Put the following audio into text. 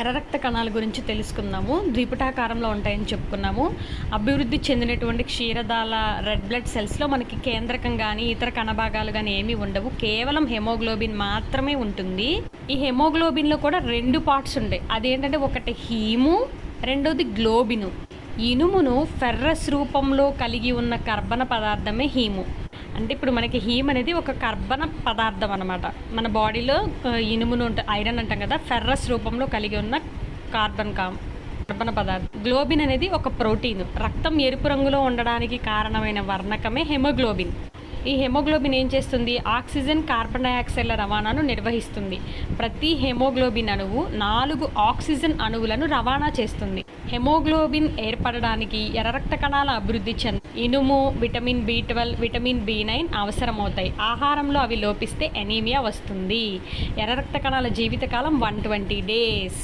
ఎర్ర రక్త కణాల గురించి తెలుసుకున్నాము ద్విపుటాకారంలో ఉంటాయని చెప్పుకున్నాము. అభివృద్ధి చెందినటువంటి క్షీరదాల రెడ్ బ్లడ్ సెల్స్లో మనకి కేంద్రకం కానీ ఇతర కణభాగాలు కానీ ఏమీ ఉండవు. కేవలం హెమోగ్లోబిన్ మాత్రమే ఉంటుంది. ఈ హెమోగ్లోబిన్లో కూడా రెండు పార్ట్స్ ఉంటాయి. అదేంటంటే ఒకటి హీము రెండోది గ్లోబిను. ఇనుమును ఫెర్రస్ రూపంలో కలిగి ఉన్న కర్బన పదార్థమే హీము. అంటే ఇప్పుడు మనకి హీమ్ అనేది ఒక కర్బన పదార్థం అనమాట మన బాడీలో ఇనుమును ఐరన్ అంటాం కదా ఫెర్రస్ రూపంలో కలిగి ఉన్న కార్బన్ కామ్ కర్బన పదార్థం. గ్లోబిన్ అనేది ఒక ప్రోటీన్. రక్తం ఎరుపు రంగులో ఉండడానికి కారణమైన వర్ణకమే హెమోగ్లోబిన్. ఈ హెమోగ్లోబిన్ ఏం చేస్తుంది? ఆక్సిజన్ కార్బన్ డయాక్సైడ్ల రవాణాను నిర్వహిస్తుంది. ప్రతి హెమోగ్లోబిన్ అణువు నాలుగు ఆక్సిజన్ అణువులను రవాణా చేస్తుంది. హెమోగ్లోబిన్ ఏర్పడడానికి ఎర్ర రక్త కణాల అభివృద్ధి చెంద ఇనుము vitamin B twelve vitamin B nine అవసరమవుతాయి. ఆహారంలో అవి లోపిస్తే ఎనీమియా వస్తుంది. ఎర్ర రక్త కణాల జీవితకాలం వన్ ట్వంటీ డేస్.